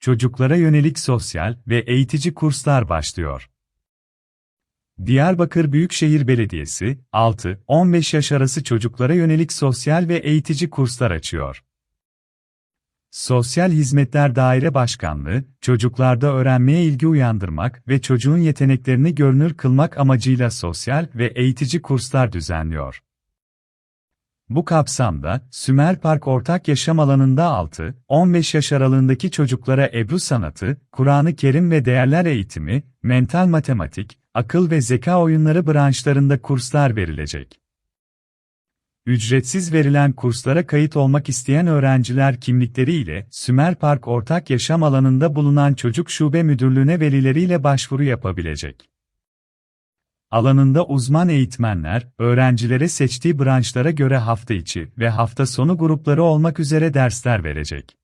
çocuklara yönelik sosyal ve eğitici kurslar başlıyor. Diyarbakır Büyükşehir Belediyesi, 6-15 yaş arası çocuklara yönelik sosyal ve eğitici kurslar açıyor. Sosyal Hizmetler Daire Başkanlığı, çocuklarda öğrenmeye ilgi uyandırmak ve çocuğun yeteneklerini görünür kılmak amacıyla sosyal ve eğitici kurslar düzenliyor. Bu kapsamda, Sümer Park Ortak Yaşam Alanı'nda 6-15 yaş aralığındaki çocuklara Ebru sanatı, Kur'an-ı Kerim ve değerler eğitimi, mental matematik, akıl ve zeka oyunları branşlarında kurslar verilecek. Ücretsiz verilen kurslara kayıt olmak isteyen öğrenciler kimlikleriyle Sümer Park Ortak Yaşam Alanı'nda bulunan Çocuk Şube Müdürlüğü'ne velileriyle başvuru yapabilecek. Alanında uzman eğitmenler, öğrencilere seçtiği branşlara göre hafta içi ve hafta sonu grupları olmak üzere dersler verecek.